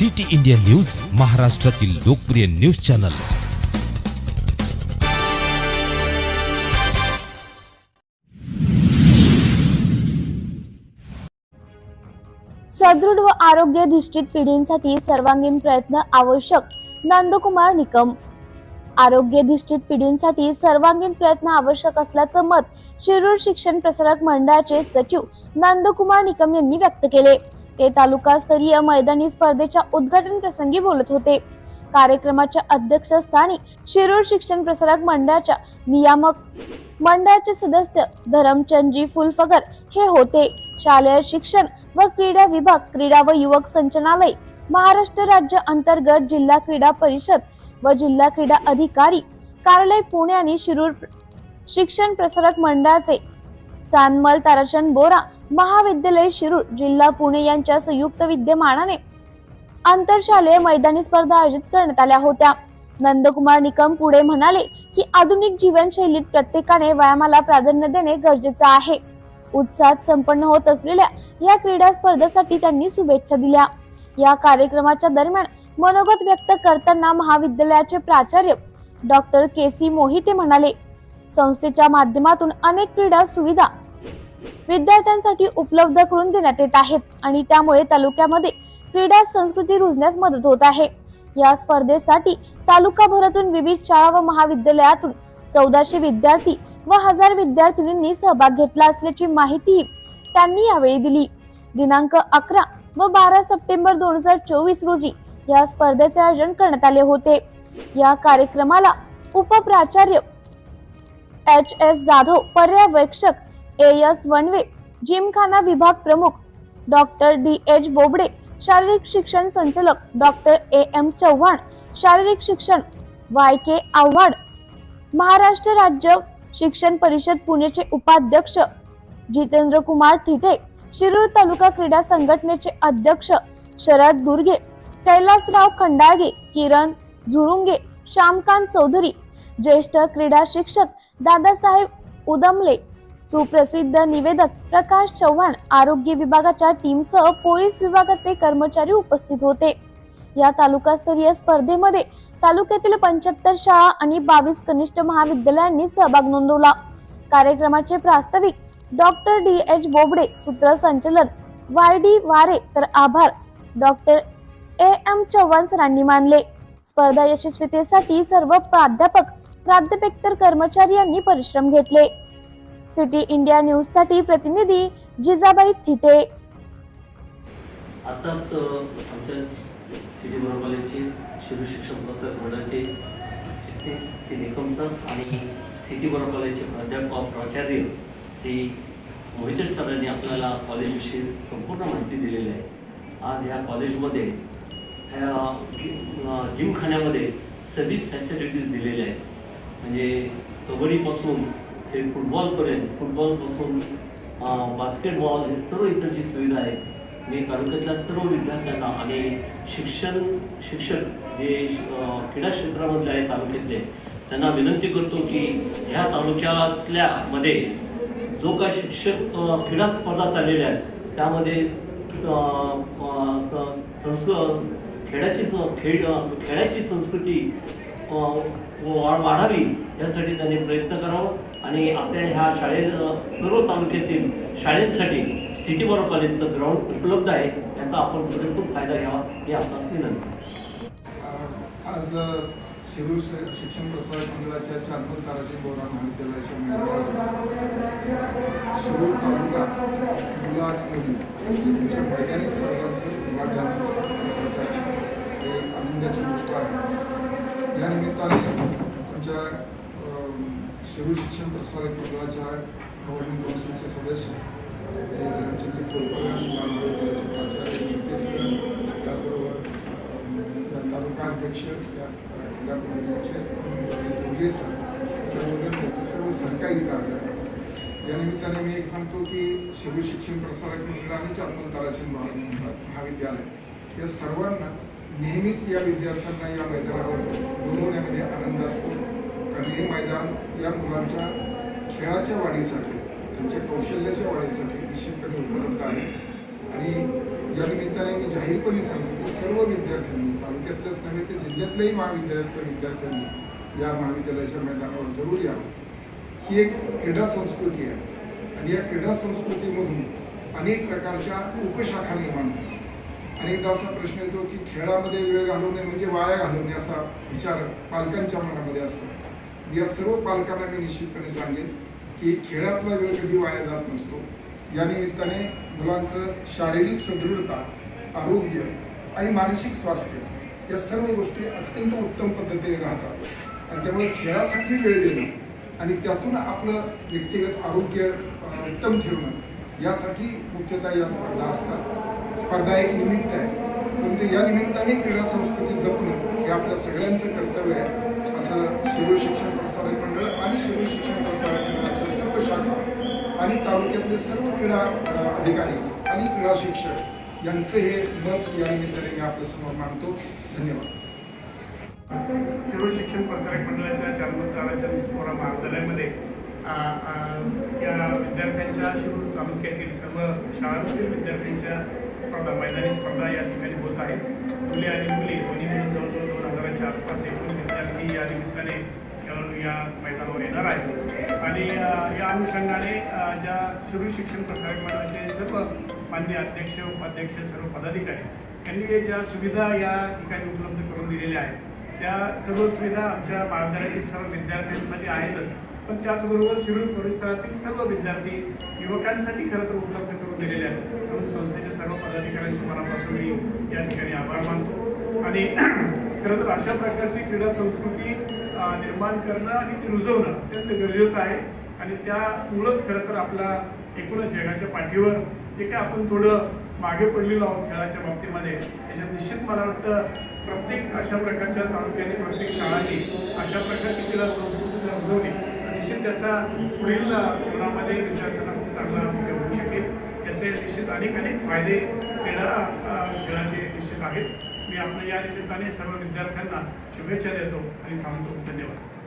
City India news महाराष्ट्रातील लोकप्रिय news channel. सदृढ व आरोग्याधिष्ठित पिढींसाठी सर्वांगीण प्रयत्न आवश्यक नंदकुमार निकम. आरोग्याधिष्ठित पिढींसाठी सर्वांगीण प्रयत्न आवश्यक असल्याचं मत शिरूर शिक्षण प्रसारक मंडळाचे सचिव नंदकुमार निकम यांनी व्यक्त केले. ते तालुकास्तरीय मैदानी स्पर्धेच्या उद्घाटन प्रसंगी बोलत होते. कार्यक्रमाच्या अध्यक्षस्थानी शिरूर शिक्षण प्रसारक मंडळाच्या नियामक मंडळाचे सदस्य धरमचंदजी फुलफगर हे होते. शालेय शिक्षण व क्रीडा विभाग क्रीडा व युवक संचनालय महाराष्ट्र राज्य अंतर्गत जिल्हा क्रीडा परिषद व जिल्हा क्रीडा अधिकारी कार्यालय पुणे आणि शिरूर शिक्षण प्रसारक मंडळाचे चांदमल ताराचंद बोरा महाविद्यालय शिरूर जिल्हा पुणे यांच्या संयुक्त विद्यमानाने आंतरशालेय मैदानी स्पर्धा आयोजित करण्यात आल्या होत्या. नंदकुमार निकम पुढे म्हणाले की आधुनिक जीवनशैलीत प्रत्येकाने व्यायामाला प्राधान्य देणे गरजेचे आहे. उत्साहात संपन्न होत असलेल्या या क्रीडा स्पर्धेसाठी त्यांनी शुभेच्छा दिल्या. या कार्यक्रमाच्या दरम्यान मनोगत व्यक्त करताना महाविद्यालयाचे प्राचार्य डॉक्टर के सी मोहिते म्हणाले संस्थेच्या माध्यमातून अनेक क्रीडा सुविधा विद्यार्थ्यांसाठी उपलब्ध करून देण्यात येत आहेत आणि त्यामुळे तालुक्यामध्ये क्रीडा संस्कृती रुजण्यास मदत होत आहे. या स्पर्धेसाठी तालुकाभरातून विविध शाळा व महाविद्यालयातून चौदाशे विद्यार्थी व हजार विद्यार्थिनींनी सहभाग घेतला असल्याची माहितीही त्यांनी यावेळी दिली. दिनांक अकरा व बारा सप्टेंबर दोन हजार चोवीस रोजी या स्पर्धेचे आयोजन करण्यात आले होते. या कार्यक्रमाला उपप्राचार्य एच एस जाधव पर्यवेक्षक ए वनवे जिमखाना विभाग प्रमुख डॉक्टर डी एच बोबडे शारीरिक शिक्षण संचालक डॉक्टर ए एम चव्हाण शारीरिक शिक्षण वाय के आव्हाड महाराष्ट्र राज्य शिक्षण परिषद पुणेचे उपाध्यक्ष जितेंद्र कुमार थिटे शिरूर तालुका क्रीडा संघटनेचे अध्यक्ष शरद दुर्गे कैलासराव खंडाळगे किरण झुरुंगे श्यामकांत चौधरी ज्येष्ठ क्रीडा शिक्षक दादासाहेब उदमले सुप्रसिद्ध निवेदक प्रकाश चव्हाण आरोग्य विभागाच्या टीमसह पोलीस विभागाचे कर्मचारी उपस्थित होते. या तालुकास्तरीय स्पर्धेमध्ये तालुक्यातील पंच्याहत्तर शाळा आणि बावीस कनिष्ठ महाविद्यालयांनी सहभाग नोंदवला. कार्यक्रमाचे प्रास्ताविक डॉक्टर डी. एच. बोबडे सूत्रसंचलन वाय. डी. वारे तर आभार. Doctor A. एम. चव्हाण सरांनी मानले. स्पर्धा यशस्वीतेसाठी सर्व प्राध्यापक प्राध्यापक कर्मचारी यांनी परिश्रम घेतले. सिटी इंडिया न्यूजसाठी प्रतिनिधी जिजाबाई थिटे. आताच आमच्या सिटी बरोबर शिशु शिक्षण प्रसार मंडळाचे चिटणीस श्री निकम सर आणि सिटी बरोबर कॉलेजचे प्राध्यापक प्राचार्य श्री मोहिते सरांनी आपल्याला कॉलेजविषयी संपूर्ण माहिती दिलेली आहे. आज या कॉलेजमध्ये ह्या जिमखान्यामध्ये सव्वीस फॅसिलिटीज दिलेल्या आहेत. म्हणजे कबड्डीपासून ते फुटबॉलपर्यंत फुटबॉलपासून बास्केटबॉल हे सर्व इतरची सुविधा आहे मी तालुक्यातल्या सर्व विद्यार्थ्यांना आणि शिक्षण शिक्षक जे क्रीडा क्षेत्रामधले आहे तालुक्यातले त्यांना विनंती करतो की ह्या तालुक्यातल्या मध्ये जो काय शिक्षक क्रीडा स्पर्धा चाललेल्या आहेत त्यामध्ये स- संस्कृ खेळाची खेळ खेळाची संस्कृती वाढावी. यासाठी त्यांनी प्रयत्न करावं आणि आपल्या ह्या शाळे सर्व तालुक्यातील शाळेंसाठी सिटी बरो कॉलेजचं ग्राउंड उपलब्ध आहे याचा आपण पुरेपूर फायदा घ्यावा हे आपणास विनंती आज शिरूर शिक्षण प्रसारक मंडळाच्या चांदूर ताराचे बोरा महाविद्यालयाच्या मैदानावर शिरूर तालुका मुलं आणि मुली यांच्या मैदानी स्पर्धांचं उद्घाटन हे आनंदाची गोष्ट आहे. या निमित्ताने आमच्या शिरू शिक्षण प्रसारक मंडळाच्या गव्हर्निंग कौन्सिलचे सदस्य श्री धनंजय फुलकर या महाविद्यालयाचे प्राचार्य नितेश त्याचबरोबर या तालुका अध्यक्ष या श्री दुर्गे सर सर्वजण त्यांचे सर्व सहकारी इथं हजर आहेत. या निमित्ताने मी एक सांगतो की शिरू शिक्षण प्रसारक मंडळ आणि चांदल ताराचंद महाविद्यालय. या सर्वांनाच नेहमीच या विद्यार्थ्यांना या मैदानावर बोलवण्यामध्ये आनंद असतो कारण हे मैदान या मुलांच्या खेळाच्या वाढीसाठी त्यांच्या कौशल्याच्या वाढीसाठी निश्चितपणे उपलब्ध आहे. आणि या निमित्ताने मी जाहीरपणे सांगतो की सर्व विद्यार्थ्यांनी तालुक्यातल्याच नव्हे तर जिल्ह्यातल्याही महाविद्यालयातल्या विद्यार्थ्यांनी या महाविद्यालयाच्या मैदानावर जरूर यावं. ही एक क्रीडा संस्कृती आहे. आणि या क्रीडा संस्कृतीमधून अनेक प्रकारच्या उपशाखा निर्माण होतात. अनेकदा असा प्रश्न येतो की खेळामध्ये वेळ घालवणे म्हणजे वाया घालवणे असा विचार पालकांच्या मनामध्ये असतो. या सर्व पालकांना मी निश्चितपणे सांगेन की खेळातला वेळ कधी वाया जात नसतो. या निमित्ताने मुलांचं शारीरिक सदृढता आरोग्य आणि मानसिक स्वास्थ्य या सर्व गोष्टी अत्यंत उत्तम पद्धतीने राहतात. आणि त्यामुळे खेळासाठी वेळ देणं आणि त्यातून आपलं व्यक्तिगत आरोग्य उत्तम ठेवणं यासाठी मुख्यतः या स्पर्धा असतात. स्पर्धा एक निमित्त आहे. परंतु. या निमित्ताने क्रीडा संस्कृती जपणं हे आपल्या सगळ्यांचं कर्तव्य आहे असं शिरूर शिक्षण प्रसारक मंडळ आणि शिरूर शिक्षण प्रसारक मंडळाच्या सर्व शाखा आणि तालुक्यातले सर्व क्रीडा अधिकारी आणि क्रीडा शिक्षक यांचं हे मत या निमित्ताने मी आपल्यासमोर मांडतो. धन्यवाद. शिरो शिक्षण प्रसारक मंडळाच्या जन्मताराच्या पोरा महाविद्यालयामध्ये या विद्यार्थ्यांच्या शिरूर तालुक्यातील सर्व शाळांमधील विद्यार्थ्यांच्या स्पर्धा मैदानी स्पर्धा या ठिकाणी होत आहेत. मुले आणि मुली दोन्ही मिळून जवळजवळ दोन हजाराच्या आसपास एकूण विद्यार्थी या निमित्ताने खेळाडू या मैदानावर येणार आहेत. आणि या अनुषंगाने ज्या शिरूर शिक्षण प्रसारक मंडळाचे सर्व मान्य अध्यक्ष उपाध्यक्ष सर्व पदाधिकारी यांनी ज्या सुविधा या ठिकाणी उपलब्ध करून दिलेल्या आहेत त्या सर्व सुविधा आमच्या महाविद्यालयातील सर्व विद्यार्थ्यांसाठी आहेतच. पण त्याचबरोबर शिरूर परिसरातील सर्व विद्यार्थी युवकांसाठी खरं तर उपलब्ध करून दिलेल्या आहेत. म्हणून संस्थेच्या सर्व पदाधिकाऱ्यांचे मनापासून मी या ठिकाणी आभार मानतो. आणि खरं तर अशा प्रकारची क्रीडा संस्कृती निर्माण करणं आणि ती रुजवणं अत्यंत गरजेचं आहे. आणि त्यामुळंच खरं तर आपला एकूणच जगाच्या पाठीवर जे काय आपण थोडं मागे पडलेलो आहोत खेळाच्या बाबतीमध्ये त्याच्यात निश्चित मला वाटतं प्रत्येक अशा प्रकारच्या तालुक्याने प्रत्येक शाळांनी अशा प्रकारची क्रीडा संस्कृती जर रुजवली निश्चित त्याचा पुढील जीवनामध्ये विद्यार्थ्यांना खूप चांगला उपयोग होऊ शकेल. याचे निश्चित अनेक अनेक फायदे येणारा खेळाचे निश्चित आहेत. मी आपल्या या निमित्ताने सर्व विद्यार्थ्यांना शुभेच्छा देतो आणि थांबतो. धन्यवाद.